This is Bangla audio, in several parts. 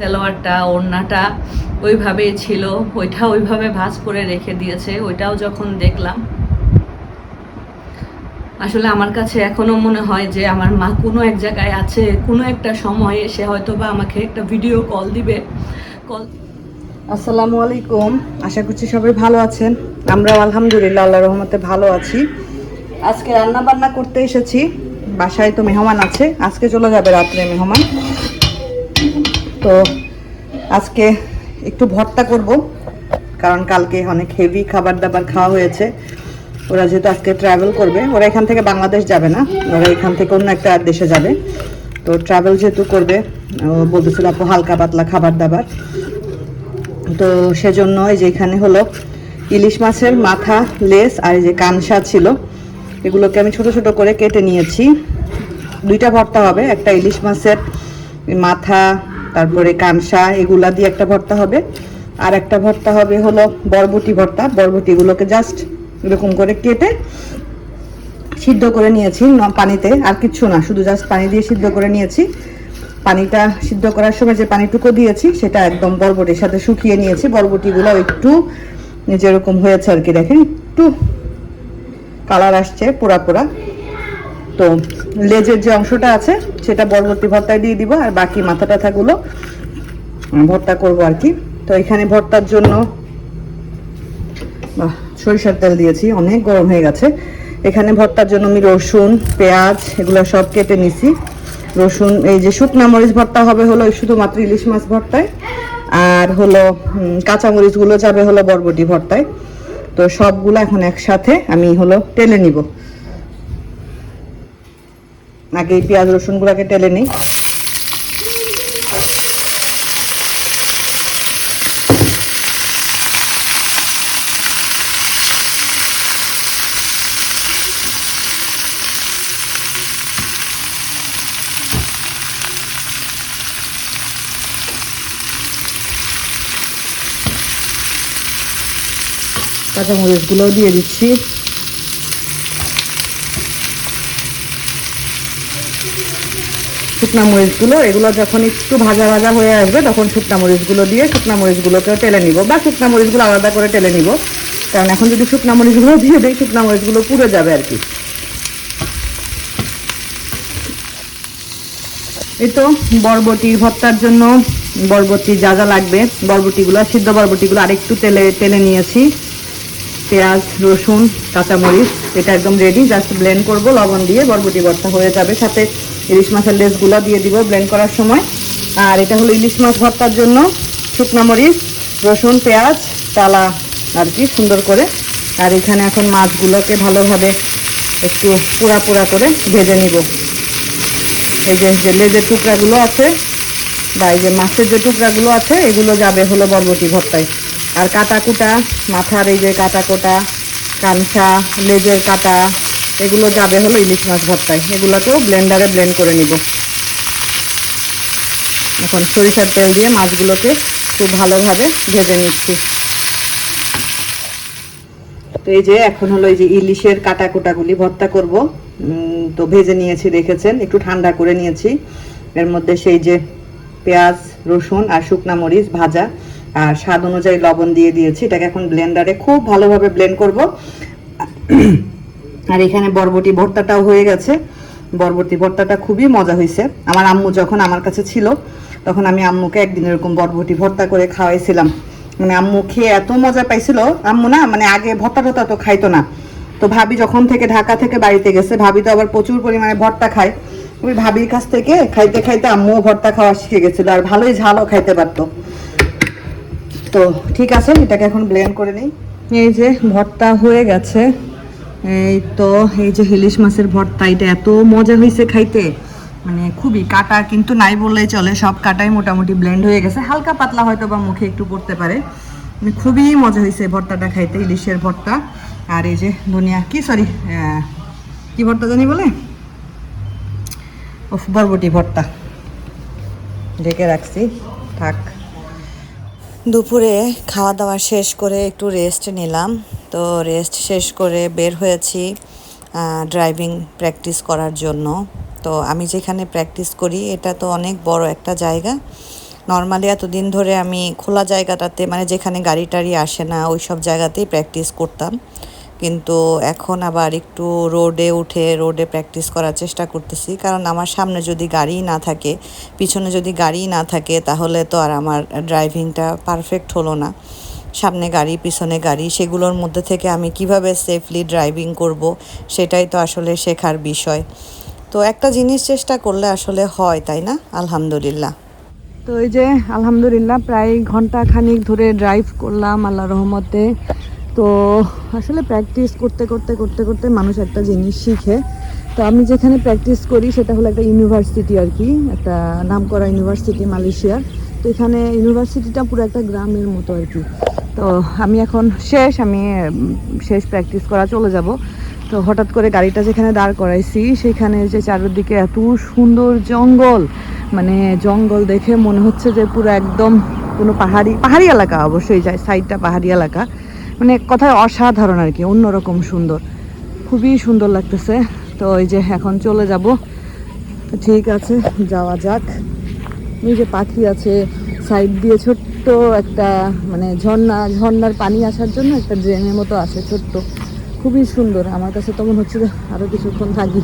সালোয়ারটা ওড়নাটা ওইভাবেই ছিল। ওইটা ওইভাবে ভাঁজ করে রেখে দিয়েছে। ওইটাও যখন দেখলাম, আসলে আমার কাছে এখনও মনে হয় যে আমার মা কোনো এক জায়গায় আছে, কোনো একটা সময় এসে হয়তো বা আমাকে একটা ভিডিও কল দিবে। কল আসসালামু আলাইকুম। আশা করছি সবাই ভালো আছেন। আমরাও আলহামদুলিল্লাহ আল্লাহ রহমতে ভালো আছি। আজকে রান্না বান্না করতে এসেছি। বাসায় তো মেহমান আছে। আজকে চলে যাবে রাত্রে মেহমান। তো আজকে একটু ভর্তা করব, কারণ কালকে অনেক হেভি খাবার দাবার খাওয়া হয়েছে। ওরা যেহেতু আজকে ট্রাভেল করবে, ওরা এখান থেকে বাংলাদেশ যাবে না, ওরা এখান থেকে অন্য একটা দেশে যাবে। তো ট্রাভেল যেহেতু করবে বলতেছিল আপু হালকা পাতলা খাবার দাবার তো সেজন্য এই যে এখানে হলো ইলিশ মাছের মাথা, লেস আর এই যে কানসা ছিল, এগুলোকে আমি ছোট ছোট করে কেটে নিয়েছি। দুইটা ভর্তা হবে, একটা ইলিশ মাছের মাথা তারপরে কানসা এগুলা দিয়ে একটা ভর্তা হবে। আর একটা ভর্তা হবে হলো বরবটি ভর্তা। বরবটিগুলোকে জাস্ট এরকম করে কেটে সিদ্ধ করে নিয়েছি পানিতে। আর কিচ্ছু না, শুধু জাস্ট পানি দিয়ে সিদ্ধ করে নিয়েছি। পানিটা সিদ্ধ করার সময় যে পানিটুকু দিয়েছি, সেটা একদম বরবটির সাথে শুকিয়ে নিয়েছি। বরবটিগুলো একটু যেরকম হয়েছে আর কি, দেখেন, একটু কালার আসছে, পোড়া পোড়া। তো লেজের যে অংশটা আছে সেটা বরবটি ভর্তায় দিয়ে দিব আর বাকি মাথা টাথাগুলো ভর্তা করব আর কি। তো এখানে ভর্তার জন্য সরিষার তেল দিয়েছি অনেক গরম হয়ে গেছে। এখানে ভর্তার জন্য আমি রসুন পেঁয়াজ এগুলো সব কেটে নিছি। রসুন এই যে শুকনা মরিচ ভর্তা হবে হলো শুধুমাত্র ইলিশ মাছ ভর্তায় আর হলো উম, কাঁচা মরিচগুলো যাবে হলো বরবটি ভর্তায়। তো সবগুলো এখন একসাথে আমি হলো টেলে নিব। আগে এই পেঁয়াজ রসুনগুলোকে টেলে নিই? কাঁচামরিচগুলোও দিয়ে দিচ্ছি। শুকনা মরিচগুলো, এগুলো যখন একটু ভাজা ভাজা হয়ে আসবে, তখন শুকনা মরিচগুলো দিয়ে শুকনা মরিচগুলোকে টেলে নিব। বা শুকনা মরিচগুলো আলাদা করে টেলে নিব। কারণ এখন যদি শুকনা মরিচগুলো দিয়ে দিই, শুকনা মরিচগুলো পুড়ে যাবে আর কি। এই তো বরবটির ভর্তার জন্য বরবটি যা যা লাগবে, বরবটিগুলো, সিদ্ধ বরবটিগুলো আরেকটু তেলে তেলে নিয়েছি। পেঁয়াজ, রসুন, কাঁচামরিচ, এটা একদম রেডি জাস্ট ব্লেন্ড করব, লবণ দিয়ে বরবটি ভর্তা হয়ে যাবে। সাথে ইলিশ মাছের লেসগুলো দিয়ে দিব ব্লেন্ড করার সময়। আর এটা হলো ইলিশ মাছ ভর্তার জন্য শুকনা মরিচ, রসুন, পেঁয়াজ, টালা, আর কি সুন্দর করে। আর এখানে এখন মাছগুলোকে ভালোভাবে একটু পোড়া পোড়া করে ভেজে নিব। এই যে যে লেজের টুকরাগুলো আছে বা এই যে মাছের যে টুকরাগুলো আছে, এগুলো যাবে হলো বরবটি ভর্তায়। আর কাটা কুটা মাথার এই যে কাটা কোটা কানসা, লেজের কাটা এগুলো যাবে হলো ইলিশ মাছ ভর্তায়। এগুলোকেও ব্লেন্ডারে ব্লেন্ড করে নিব। এখন সরিষার তেল দিয়ে মাছগুলোকে খুব ভালোভাবে ভেজে নিচ্ছি। তো এই যে এখন হলো এই যে ইলিশের কাটা কুটাগুলি ভর্তা করব। তো ভেজে নিয়েছি, দেখেছেন? একটু ঠান্ডা করে নিয়েছি। এর মধ্যে সেই যে পেঁয়াজ, রসুন আর শুকনা মরিচ ভাজা আর স্বাদ অনুযায়ী লবণ দিয়ে দিয়েছি। এটাকে এখন ব্লেন্ডারে খুব ভালোভাবে ব্লেন্ড করব। আর এখানে বরবটি ভর্তাটাও হয়ে গেছে। বরবটি ভর্তাটা খুবই মজা হয়েছে। আমার আম্মু যখন আমার কাছে ছিল, তখন আমি আম্মুকে একদিন এরকম বরবটি ভর্তা করে খাওয়াইছিলাম। মানে আম্মু খেয়ে এত মজা পাইছিল। আম্মু না মানে আগে ভর্তা টর্তা তো খাইতো না। তো ভাবি যখন থেকে ঢাকা থেকে বাড়িতে গেছে, ভাবি তো আবার প্রচুর পরিমাণে ভর্তা খায়। ওই ভাবির কাছ থেকে খাইতে খাইতে আম্মুও ভর্তা খাওয়া শিখে গেছিল আর ভালোই ঝালও খাইতে পারতো। তো ঠিক আছে, এটাকে এখন ব্লেন্ড করে নিই। এই যে ভর্তা হয়ে গেছে। এই তো এই যে ইলিশ মাছের ভর্তা, এটা এত মজা হয়েছে খাইতে। মানে খুবই কাটা কিন্তু নাই বললেই চলে, সব কাটাই মোটামুটি ব্লেন্ড হয়ে গেছে। হালকা পাতলা হয়তো বা মুখে একটু পড়তে পারে। মানে খুবই মজা হয়েছে ভর্তাটা খাইতে, ইলিশের ভর্তা। আর এই যে ধনিয়া, কি সরি কি ভর্তা জানি বলে? ওফ বরবটি ভর্তা। ঢেকে রাখছি, থাক। দুপুরে খাওয়া দাওয়া শেষ করে একটু রেস্ট নিলাম। তো রেস্ট শেষ করে বের হয়েছি ড্রাইভিং প্র্যাকটিস করার জন্য। তো আমি যেখানে প্র্যাকটিস করি, এটা তো অনেক বড় একটা জায়গা। নর্মালি এতদিন ধরে আমি খোলা জায়গাটাতে মানে যেখানে গাড়ি টাড়ি আসে না ওই সব জায়গাতেই প্র্যাকটিস করতাম। কিন্তু এখন আবার একটু রোডে উঠে, রোডে প্র্যাকটিস করার চেষ্টা করতেছি। কারণ আমার সামনে যদি গাড়ি না থাকে, পিছনে যদি গাড়ি না থাকে, তাহলে তো আর আমার ড্রাইভিংটা পারফেক্ট হলো না। সামনে গাড়ি, পিছনে গাড়ি, সেগুলোর মধ্যে থেকে আমি কীভাবে সেফলি ড্রাইভিং করব, সেটাই তো আসলে শেখার বিষয়। তো একটা জিনিস চেষ্টা করলে আসলে হয়, তাই না? আলহামদুলিল্লাহ। তো এই যে আলহামদুলিল্লাহ প্রায় ঘণ্টা খানিক ধরে ড্রাইভ করলাম আল্লাহ রহমতে। তো আসলে প্র্যাকটিস করতে করতে করতে করতে মানুষ একটা জিনিস শিখে। তো আমি যেখানে প্র্যাকটিস করি সেটা হলো একটা ইউনিভার্সিটি আর কি, একটা নামকরা ইউনিভার্সিটি মালয়েশিয়ার। তো এখানে ইউনিভার্সিটিটা পুরো একটা গ্রামের মতো আর কি। তো আমি এখন শেষ, আমি শেষ প্র্যাকটিস করা চলে যাব। তো হঠাৎ করে গাড়িটা যেখানে দাঁড় করাইছি, সেখানে যে চারিদিকে এত সুন্দর জঙ্গল মানে জঙ্গল দেখে মনে হচ্ছে যে পুরো একদম কোনো পাহাড়ি পাহাড়ি এলাকা অবশ্যই যায় সাইডটা পাহাড়ি এলাকা। মানে কথায় অসাধারণ আর কি, অন্যরকম সুন্দর। খুবই সুন্দর লাগতেছে। তো ওই যে এখন চলে যাব। ঠিক আছে, যাওয়া যাক। এই যে পাখি আছে সাইড দিয়ে ছোট্ট একটা মানে ঝর্ণা, ঝর্ণার পানি আসার জন্য একটা ড্রেনের মতো আসে ছোট্ট। খুবই সুন্দর। আমার কাছে তো মনে হচ্ছে আরও কিছুক্ষণ থাকি।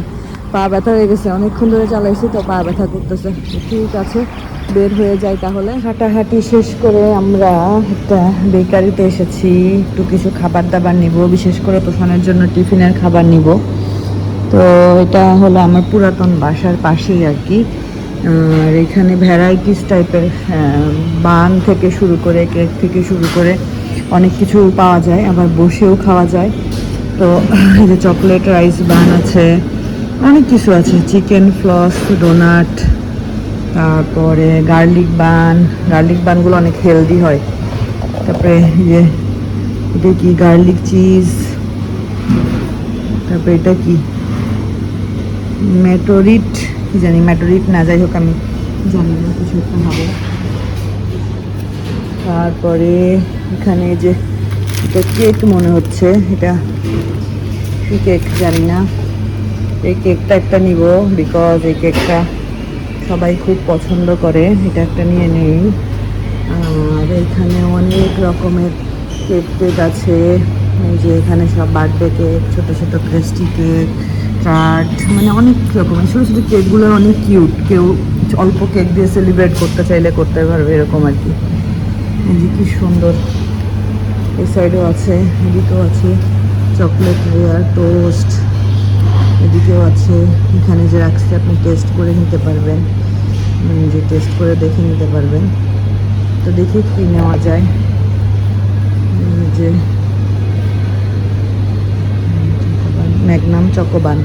পা ব্যথা হয়ে গেছে। অনেকক্ষণ ধরে চালাইছি তো পা ব্যথা করতেছে। ঠিক আছে, বের হয়ে যাই তাহলে। হাঁটাহাঁটি শেষ করে আমরা একটা বেকারিতে এসেছি। একটু কিছু খাবার দাবার নিব। বিশেষ করে তোফানের জন্য টিফিনের খাবার নিব। তো এটা হলো আমার পুরাতন বাসার পাশেই আর কি। আর এখানে ভ্যারাইটিস টাইপের বান থেকে শুরু করে কেক থেকে শুরু করে অনেক কিছু পাওয়া যায়, আবার বসেও খাওয়া যায়। তো এই যে চকলেট রাইস বান আছে, অনেক কিছু আছে। চিকেন ফ্লস ডোনাট তারপরে গার্লিক বান গার্লিক বানগুলো অনেক হেলদি হয়। তারপরে যে, এটা কি গার্লিক চিজ তারপরে এটা কি? মেটোরিট কি জানি মেটোরিট না, যাই হোক আমি জানি না, কিছু একটা হবে। তারপরে এখানে যে এটা কেক মনে হচ্ছে, এটা কি কেক জানি না। এই কেকটা একটা নিব বিকজ এই কেকটা সবাই খুব পছন্দ করে, এটা একটা নিয়ে নেই। আর এখানে অনেক রকমের কেক টেক আছে যে এখানে সব বার্থডে কেক, ছোটো ছোটো ক্রেস্টি কেক কার্ড মানে অনেক রকমের ছোটো ছোটো কেকগুলো অনেক কিউট কেউ অল্প কেক দিয়ে সেলিব্রেট করতে চাইলে করতে পারবে এরকম আর কি। যে কি সুন্দর, এই সাইডেও আছে, এদিকেও আছে চকলেট লেয়ার টোস্ট এদিকেও আছে, এখানে যে রাখছে, আপনি টেস্ট করে নিতে পারবেন যে টেস্ট করে দেখে নিতে পারবেন। তো দেখি কি নেওয়া যায়। যে ম্যাগনাম চকোবান।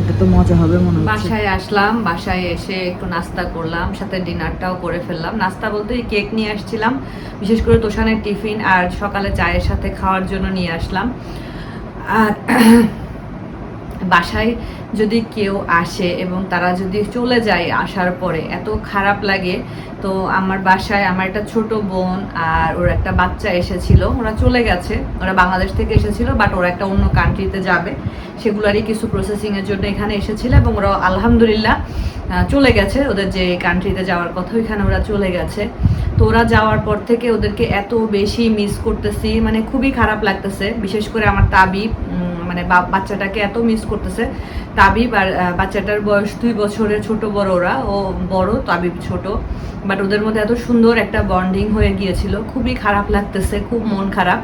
এটা তো মজা হবে মনে হচ্ছে। বাসায় আসলাম, বাসায় এসে একটু নাস্তা করলাম, সাথে ডিনারটাও করে ফেললাম। নাস্তা বলতে কেক নিয়ে আসছিলাম, বিশেষ করে তোষানের টিফিন আর সকালে চায়ের সাথে খাওয়ার জন্য নিয়ে আসলাম। আর বাসায় যদি কেউ আসে এবং তারা যদি চলে যায় আসার পরে এত খারাপ লাগে। তো আমার বাসায় আমার একটা ছোট বোন আর ওর একটা বাচ্চা এসেছিল ওরা চলে গেছে। ওরা বাংলাদেশ থেকে এসেছিল বাট ওরা একটা অন্য কান্ট্রিতে যাবে। সেগুলারই কিছু প্রসেসিং এর জন্য এখানে এসেছিল এবং ওরা আলহামদুলিল্লাহ চলে গেছে। ওদের যে কান্ট্রিতে যাওয়ার কথা ওইখানে ওরা চলে গেছে। তো ওরা যাওয়ার পর থেকে ওদেরকে এত বেশি মিস করতেছি। মানে খুবই খারাপ লাগতেছে। বিশেষ করে আমার উম, মানে বাচ্চাটাকে এত মিস করতেছে। তাবি বাচ্চাটার বয়স দুই বছরের ছোট বড় ওরা। ও বড় তাবি ছোট। বাট ওদের মধ্যে এত সুন্দর একটা বন্ডিং হয়ে গিয়েছিল। খুবই খারাপ লাগতেছে, খুব মন খারাপ।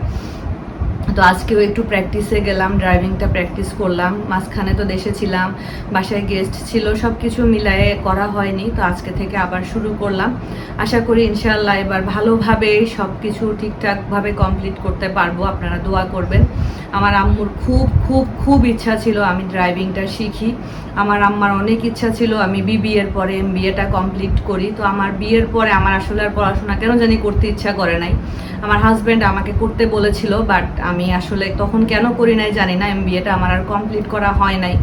তো আজকেও একটু প্র্যাকটিসে গেলাম ড্রাইভিংটা প্র্যাকটিস করলাম, মাঝখানে তো দেশে ছিলাম, বাসায় গেস্ট ছিল সব কিছু মিলায়ে করা হয়নি, তো আজকে থেকে আবার শুরু করলাম। আশা করি ইনশাল্লাহ এবার ভালোভাবে সব কিছু ঠিকঠাকভাবে কমপ্লিট করতে পারব, আপনারা দোয়া করবেন। আমার আম্মুর খুব খুব খুব ইচ্ছা ছিল আমি ড্রাইভিংটা শিখি। আমার আম্মার অনেক ইচ্ছা ছিল আমি বিবিএর পরে এম বিএটা কমপ্লিট করি। তো আমার বিয়ের পরে আমার আসলে আর পড়াশোনা কেন জানি করতে ইচ্ছা করে নাই। আমার হাজব্যান্ড আমাকে করতে বলেছিল বাট আমি আসলে তখন কেন করি নাই জানি না এম বিএটা আমার আর কমপ্লিট করা হয় নাই।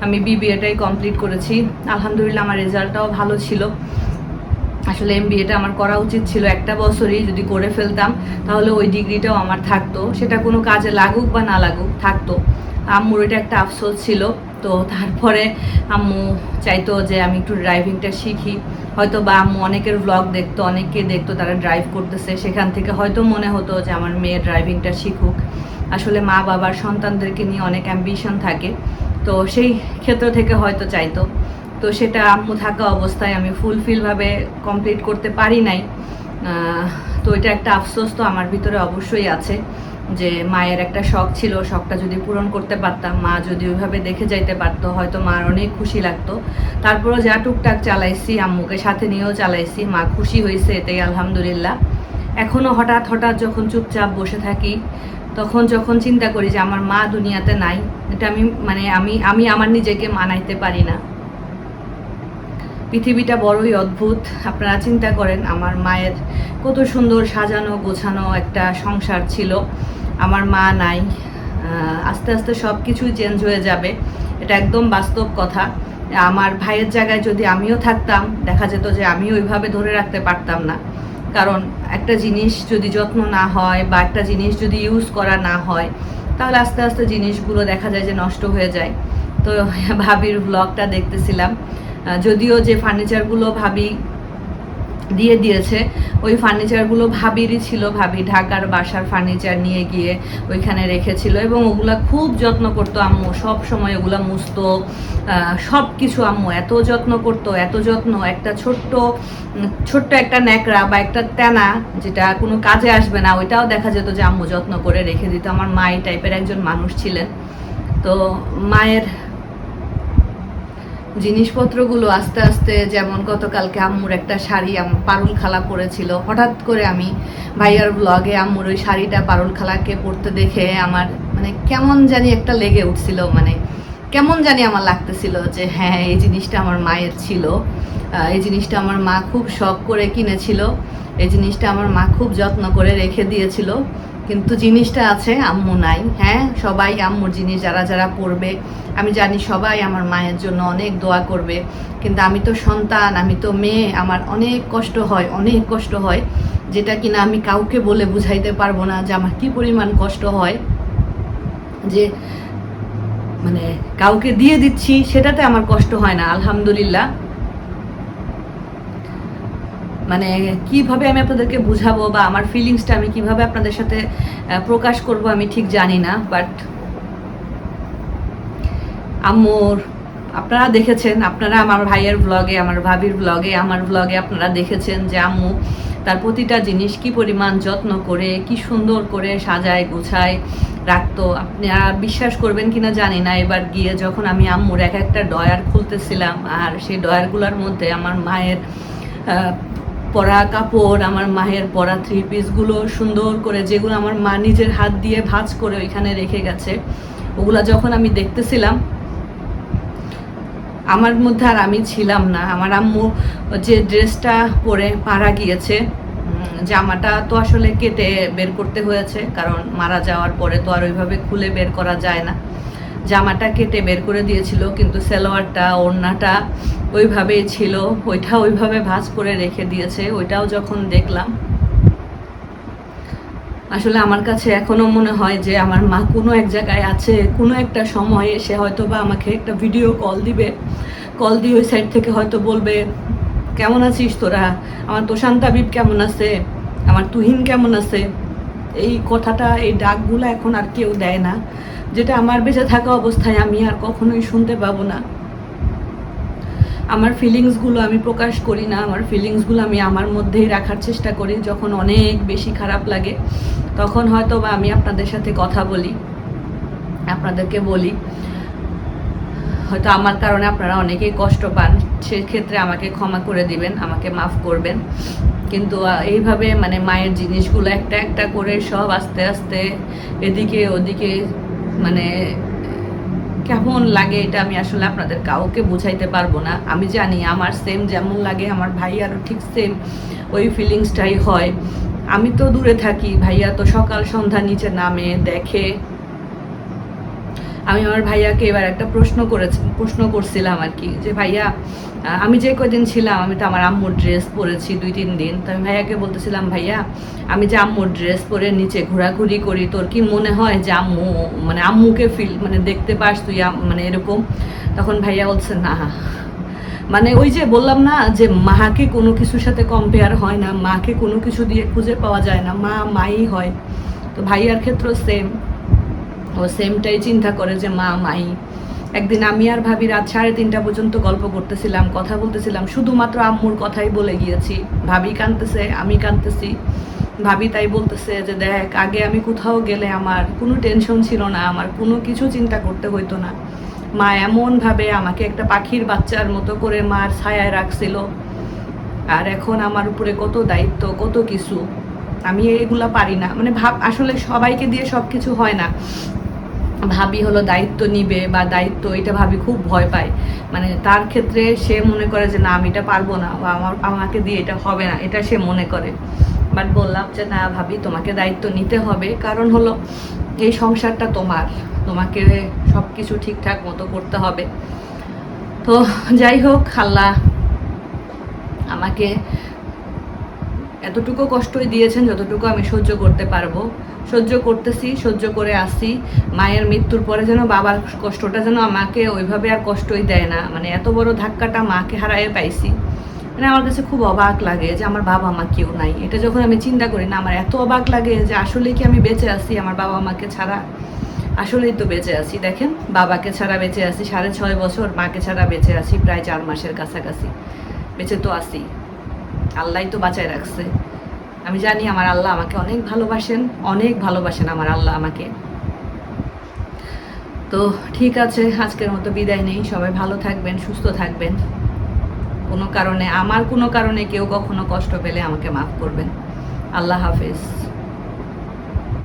আমি বিবিএটাই কমপ্লিট করেছি। আলহামদুলিল্লাহ আমার রেজাল্টটাও ভালো ছিল। আসলে এম বিএটা আমার করা উচিত ছিল একটা বছরই যদি করে ফেলতাম, তাহলে ওই ডিগ্রিটাও আমার থাকতো। সেটা কোনো কাজে লাগুক বা না লাগুক, থাকতো। আম্মুর এটা একটা আফসোস ছিল। তো তারপরে আম্মু চাইতো যে আমি একটু ড্রাইভিংটা শিখি। হয়তো বা আম্মু অনেকের ব্লগ দেখতো, অনেককে দেখতো, তারা ড্রাইভ করতেছে। সেখান থেকে হয়তো মনে হতো যে আমার মেয়ে ড্রাইভিংটা শিখুক। আসলে মা বাবার সন্তানদেরকে নিয়ে অনেক অ্যাম্বিশন থাকে। তো সেই ক্ষেত্র থেকে হয়তো চাইতো। তো সেটা আম্মু থাকা অবস্থায় আমি ফুলফিলভাবে কমপ্লিট করতে পারি নাই। তো এটা একটা আফসোস তো আমার ভিতরে অবশ্যই আছে। যে মায়ের একটা শখ ছিল, শখটা যদি পূরণ করতে পারতাম, মা যদি ওইভাবে দেখে যাইতে পারতো, হয়তো মার অনেক খুশি লাগতো। তারপরও যা টুকটাক চালাইছি, আম্মুকে সাথে নিয়েও চালাইছি, মা খুশি হয়েছে এতেই, আলহামদুলিল্লাহ। এখনও হঠাৎ হঠাৎ যখন চুপচাপ বসে থাকি, তখন যখন চিন্তা করি যে আমার মা দুনিয়াতে নাই, এটা আমি মানে আমি আমি আমার নিজেকে মানাইতে পারি না। পৃথিবীটা বড়ই অদ্ভুত। আপনারা চিন্তা করেন, আমার মায়ের কত সুন্দর সাজানো, গোছানো একটা সংসার ছিল। আমার মা নাই। আস্তে আস্তে সব কিছুই চেঞ্জ হয়ে যাবে। এটা একদম বাস্তব কথা। আমার ভাইয়ের জায়গায় যদি আমিও থাকতাম, দেখা যেত যে আমি ওইভাবে ধরে রাখতে পারতাম না। কারণ একটা জিনিস যদি যত্ন না হয় বা একটা জিনিস যদি ইউজ করা না হয়, তাহলে আস্তে আস্তে জিনিসগুলো দেখা যায় যে নষ্ট হয়ে যায়। তো ভাবির ব্লগটা দেখতেছিলাম। যদিও যে ফার্নিচারগুলো ভাবি দিয়ে দিয়েছে, ওই ফার্নিচারগুলো ভাবিরই ছিল, ভাবি ঢাকার বাসার ফার্নিচার নিয়ে গিয়ে ওইখানে রেখেছিল এবং ওগুলা খুব যত্ন করতো আম্মু, সব সময় ওগুলা মুছতো সব কিছু আম্মু, এত যত্ন করতো, এত যত্ন, একটা ছোট্ট ছোট্ট একটা ন্যাকড়া বা একটা তেনা যেটা কোনো কাজে আসবে না, ওইটাও দেখা যেত যে আম্মু যত্ন করে রেখে দিত, আমার মা এই টাইপের একজন মানুষ ছিলেন। তো মায়ের জিনিসপত্রগুলো আস্তে আস্তে যেমন গতকালকে আম্মুর একটা শাড়ি পারুল খালা পরেছিল, হঠাৎ করে আমি ভাইয়ার ব্লগে আম্মুর ওই শাড়িটা পারুল খালাকে পরতে দেখে আমার মানে কেমন জানি একটা লেগে উঠছিল মানে কেমন জানি আমার লাগতেছিল যে হ্যাঁ এই জিনিসটা আমার মায়ের ছিল। এই জিনিসটা আমার মা খুব শখ করে কিনেছিল, এই জিনিসটা আমার মা খুব যত্ন করে রেখে দিয়েছিল। কিন্তু জিনিসটা আছে, আম্মু নাই হ্যাঁ? সবাই আম্মুর জিনিস, যারা যারা পড়বে, আমি জানি সবাই আমার মায়ের জন্য অনেক দোয়া করবে, কিন্তু আমি তো সন্তান, আমি তো মেয়ে, আমার অনেক কষ্ট হয়, অনেক কষ্ট হয়, যেটা কিনা আমি কাউকে বলে বুঝাইতে পারব না যে আমার কি পরিমাণ কষ্ট হয়, যে মানে কাউকে দিয়ে দিচ্ছি, সেটাতে আমার কষ্ট হয় না, আলহামদুলিল্লাহ। মানে কীভাবে আমি আপনাদেরকে বুঝাবো বা আমার ফিলিংসটা আমি কীভাবে আপনাদের সাথে প্রকাশ করব আমি ঠিক জানি না বাট আম্মুর, আপনারা দেখেছেন, আপনারা আমার ভাইয়ের ব্লগে আমার ভাবির ব্লগে আমার ব্লগে আপনারা দেখেছেন যে আম্মু তার প্রতিটা জিনিস কি পরিমাণ যত্ন করে, কি সুন্দর করে সাজায়, গুছায়, রাখতো। আপনারা বিশ্বাস করবেন কিনা জানি না, এবার গিয়ে যখন আমি আম্মুর এক একটা ডয়ার খুলতেছিলাম, আর সেই ডয়ারগুলোর মধ্যে আমার মায়ের পরা কাপড়, আমার মায়ের পরা থ্রি পিসগুলো সুন্দর করে, যেগুলো আমার মা নিজের হাত দিয়ে ভাঁজ করে ওইখানে রেখে গেছে। ওগুলা যখন আমি দেখতেছিলাম, আমার মধ্যে আর আমি ছিলাম না। আমার আম্মু যে ড্রেসটা পরে মারা গিয়েছে জামাটা তো আসলে কেটে বের করতে হয়েছে, কারণ মারা যাওয়ার পরে তো আর ওইভাবে খুলে বের করা যায় না। জামাটা কেটে বের করে দিয়েছিল, কিন্তু সালোয়ারটা, ওড়নাটা ওইভাবেই ছিল। ওইটা ওইভাবে ভাঁজ করে রেখে দিয়েছে, ওইটাও যখন দেখলাম, আসলে আমার কাছে এখনও মনে হয় যে আমার মা কোনো এক জায়গায় আছে, কোনো একটা সময়ে সে হয়তো বা আমাকে একটা ভিডিও কল দিবে। কল দিয়ে ওই সাইড থেকে হয়তো বলবে, কেমন আছিস তোরা? আমার আবিব কেমন আছে? আমার তুহিন কেমন আছে? এই কথাটা, এই ডাকগুলো এখন আর কেউ দেয় না। যেটা আমার বেঁচে থাকা অবস্থায় আমি আর কখনোই শুনতে পাবো না। আমার ফিলিংসগুলো আমি প্রকাশ করি না, আমার ফিলিংসগুলো আমি আমার মধ্যেই রাখার চেষ্টা করি, যখন অনেক বেশি খারাপ লাগে, তখন হয়তো বা আমি আপনাদের সাথে কথা বলি, আপনাদেরকে বলি। হয়তো আমার কারণে আপনারা অনেকেই কষ্ট পান, সেক্ষেত্রে আমাকে ক্ষমা করে দিবেন, আমাকে মাফ করবেন। কিন্তু এইভাবে মানে মায়ের জিনিসগুলো একটা একটা করে সব আস্তে আস্তে এদিকে ওদিকে মানে কেমন লাগে এটা আমি আসলে আপনাদের কাউকে বোঝাইতে পারব না। আমি জানি আমার সেম যেমন লাগে, আমার ভাই আরও ঠিক সেম ওই ফিলিংসটাই হয়। আমি তো দূরে থাকি, ভাইয়া তো সকাল সন্ধ্যা নিচে নামে, দেখে আমি আমার ভাইয়াকে এবার একটা প্রশ্ন করেছি, প্রশ্ন করছিলাম আর কি, যে ভাইয়া আমি যে কদিন ছিলাম, আমি তো আমার আম্মুর ড্রেস পরেছি দুই তিন দিন, তো আমি ভাইয়াকে বলতেছিলাম, ভাইয়া, আমি যে আম্মুর ড্রেস পরে নিচে ঘোরাঘুরি করি, তোর কি মনে হয় যে আম্মু মানে আম্মুকে ফিল মানে দেখতে পাস তুই মানে এরকম? তখন ভাইয়া বলছে, না। মানে ওই যে বললাম না, যে মাকে কোনো কিছুর সাথে কম্পেয়ার হয় না, মাকে কোনো কিছু দিয়ে খুঁজে পাওয়া যায় না, মা, মাই হয়। তো ভাইয়ার ক্ষেত্রেও সেম ও সেমটাই চিন্তা করে যে মা, মাই। একদিন আমি আর ভাবি রাত সাড়ে তিনটা পর্যন্ত গল্প করতেছিলাম, কথা বলতেছিলাম, শুধুমাত্র আম্মুর কথাই বলে গিয়েছি। ভাবি কাঁদতেছে, আমি কাঁদতেছি। ভাবি তাই বলতেছে যে, দেখ, আগে আমি কোথাও গেলে আমার কোনো টেনশন ছিল না, আমার কোনো কিছু চিন্তা করতে হইতো না। মা এমনভাবে আমাকে একটা পাখির বাচ্চার মতো করে মার ছায়ায় রাখছিল। আর এখন আমার উপরে কত দায়িত্ব, কত কিছু। আমি এগুলা পারি না। মানে ভাব, আসলে সবাইকে দিয়ে সব কিছু হয় না। ভাবি হলো দায়িত্ব নিবে বা দায়িত্ব এটা ভাবি খুব ভয় পায়। মানে তার ক্ষেত্রে সে মনে করে যে, না, আমি এটা পারব না বা আমার, আমাকে দিয়ে এটা হবে না। এটা সে মনে করে। বাট বললাম যে, না, ভাবি, তোমাকে দায়িত্ব নিতে হবে। কারণ হলো এই সংসারটা তোমার। তোমাকে সব কিছু ঠিকঠাক মতো করতে হবে। তো যাই হোক, আল্লাহ আমাকে এতটুকু কষ্টই দিয়েছেন যতটুকু আমি সহ্য করতে পারব। সহ্য করতেছি, সহ্য করে আসি মায়ের মৃত্যুর পরে যেন বাবার কষ্টটা যেন আমাকে ওইভাবে আর কষ্টই দেয় না। মানে এত বড় ধাক্কাটা মাকে হারায়ে পাইছি। মানে আমার কাছে খুব অবাক লাগে যে আমার বাবা মা কেউ নাই। এটা যখন আমি চিন্তা করি না, আমার এত অবাক লাগে যে আসলে কি আমি বেঁচে আছি আমার বাবা মাকে ছাড়া? আসলেই তো বেঁচে আছি। দেখেন, বাবাকে ছাড়া বেঁচে আছি সাড়ে ছয় বছর, মাকে ছাড়া বেঁচে আছি প্রায় চার মাসের কাছাকাছি। বেঁচে তো আছি। আল্লাহ তো বাঁচায় রাখছে। আমি জানি আমার আল্লাহ আমাকে অনেক ভালোবাসেন অনেক ভালোবাসেন আমার আল্লাহ আমাকে। তো ঠিক আছে, আজকের মতো বিদায় নেই। সবাই ভালো থাকবেন, সুস্থ থাকবেন। কোনো কারণে, আমার কোনো কারণে কেউ কখনো কষ্ট পেলে আমাকে মাফ করবেন। আল্লাহ হাফেজ।